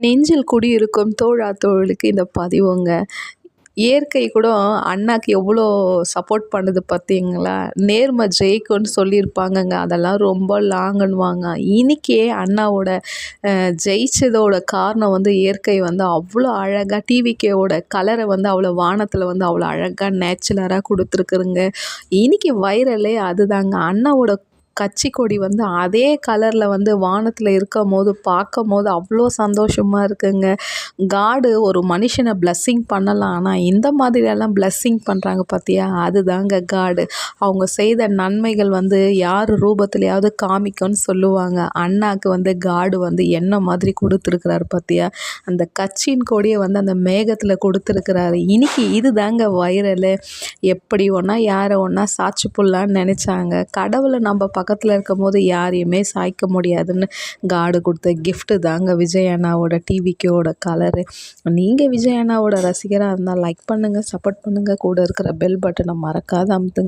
நெஞ்சில் குடியிருக்கும் தோழா தோழலுக்கு இந்த பதிவுங்க. இயற்கை கூட அண்ணாக்கு எவ்வளோ சப்போர்ட் பண்ணுது பார்த்தீங்களா? நேர்மை ஜெயிக்கும்னு சொல்லியிருப்பாங்கங்க. அதெல்லாம் ரொம்ப லாங்குன்னுவாங்க இன்றைக்கே அண்ணாவோட ஜெயிச்சதோட காரணம் வந்து இயற்கை வந்து அவ்வளோ அழகாக டிவிகேவோட கலரை வந்து அவ்வளோ வானத்தில் வந்து அவ்வளோ அழகாக நேச்சுரலாக கொடுத்துருக்குதுங்க. இன்றைக்கி வைரலே அதுதாங்க. அண்ணாவோட கட்சி கொடி வந்து அதே கலரில் வந்து வானத்தில் இருக்கும் போது பார்க்கும் போது அவ்வளோ சந்தோஷமாக இருக்குங்க. காடு ஒரு மனுஷனை பிளஸ்ஸிங் பண்ணலாம் ஆனால் இந்த மாதிரியெல்லாம் பிளஸ்ஸிங் பண்ணுறாங்க பார்த்தியா அதுதாங்க காடு அவங்க செய்த நன்மைகள் வந்து யார் ரூபத்துலையாவது காமிக்கும்னு சொல்லுவாங்க. அண்ணாக்கு வந்து காடு வந்து என்ன மாதிரி கொடுத்துருக்குறாரு பார்த்தியா அந்த கட்சியின் கொடியை வந்து அந்த மேகத்தில் கொடுத்துருக்குறாரு. இன்னைக்கு இது தாங்க வைரல் எப்படி ஒன்றா யாரை ஒன்றா சாட்சி புல்லான்னு நினச்சாங்க. கடவுளை நம்ம பக்கத்தில் இருக்கும் போது யாரையுமே சாய்க்க முடியாதுன்னு காடு கொடுத்த கிஃப்ட்டு தாங்க விஜய் அண்ணாவோட டிவிக்கோட கலரு நீங்கள் விஜய் அண்ணாவோட ரசிகராக இருந்தால் லைக் பண்ணுங்கள் சப்போர்ட் பண்ணுங்கள் கூட இருக்கிற பெல் பட்டனை மறக்காத அமுத்துங்க.